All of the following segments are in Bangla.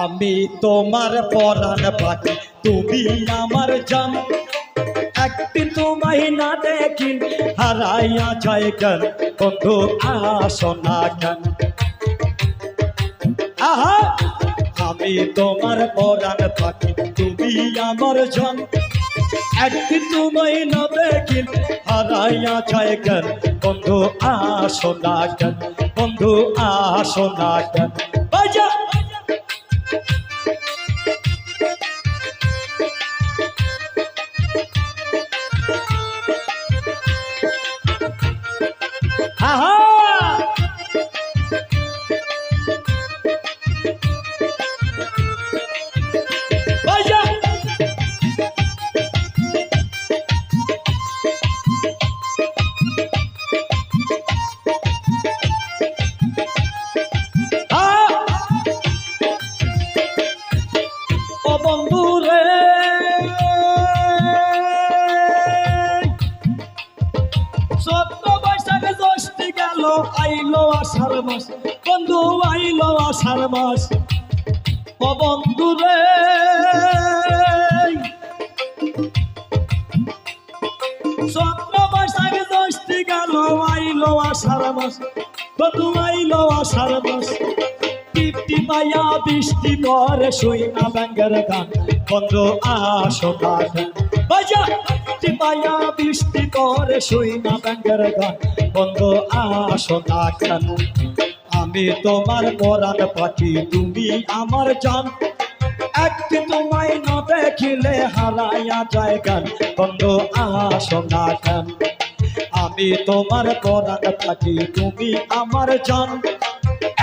আমি তোমার পরাণ পাখি, তুমি আমার জান। একদিন তোমায় না দেখিন হারাইয়া যায় কেন? বন্ধু, আসো না কেন? আহা! আমি তোমার পরাণ পাখি, তুমি আমার জান। একদিন তোমায় না দেখিন হারাইয়া যায় কেন? বন্ধু, আসো না কেন? বন্ধু, আসো না কেন? গেল, আইলো আষাঢ় মাস। বন্ধু, আইলো আষাঢ় মাস। ও বন্ধু রে। সত্য বৈশাখে দশটি গেল, আইলো আষাঢ় মাস। বন্ধু, আইলো আষাঢ় মাস। টিপটি পায়া বৃষ্টি করে শুই না ব্যাঙ্গের গান। বন্ধ আসো টিপটি পায়া বৃষ্টি করে শুই না ব্যাঙ্গের গান। বন্ধ আসো গান আমি তোমার পরাণ পাখি, তুমি আমার জান। একদিন তোমায় না দেখিলে হারাইয়া যায় গান। বন্ধ আসো না গান আমি তোমার পরাণ পাখি, তুমি আমার জান।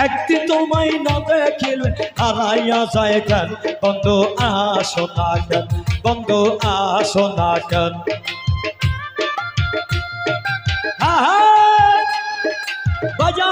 একদিন তোমায় না দেখিলে হারাইয়া যায় কেন? বন্ধু, আসো না কেন? বন্ধু, আসো না কেন! বাজা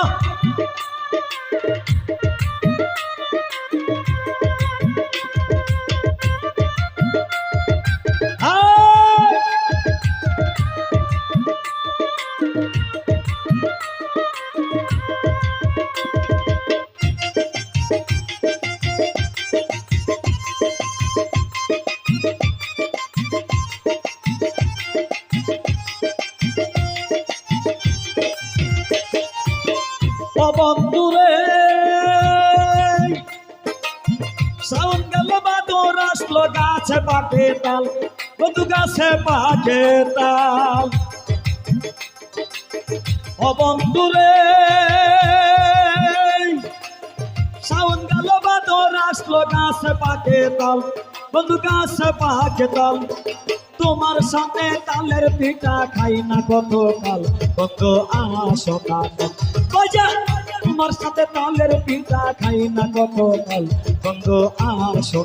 বন্ধুরে সাউন গেল বাদর, আসলো গাছে পাকে তাল বন্ধু গাছে পাকে তাল। ও বন্ধুরে সাউন গেল বাদর, আসলো গাছে পাকে তাল বন্ধু গাছে তাল। তোমার সাথে তালের পিঠা খাই না কত কাল কত আসো কাল বাজা তোমার সাথে তালের পিঠা খাই না কত কাল কত আসো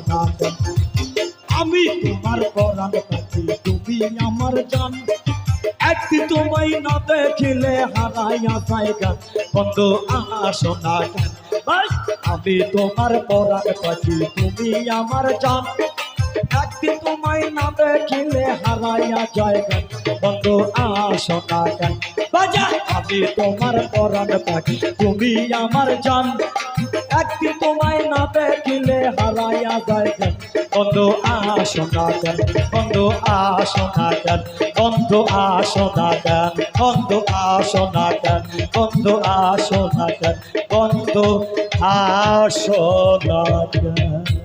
আমি তোমার পরাণ পাখি তুমি আমার জান। একদিন তোমায় না দেখিলে হারাইয়া জায়গা। বন্ধু আসো না। কেন ভাই, আমি তোমার পরাণ পাখি তুমি আমার জান। একদিন তোমায় না দেখিলে হারাইয়া জায়গা। বন্ধু আসো না। আমি তোমার পরাণ পাখি, তুমি আমার জান। একদিন তোমায় না দেখিলে হারাইয়া জায়গা বন্ধু, আসো না কেন? বন্ধু, আসো না কেন? বন্ধু, আসো না কেন? বন্ধু, আসো না কেন? বন্ধু, আসো না বন্ধু, আসো না কেন?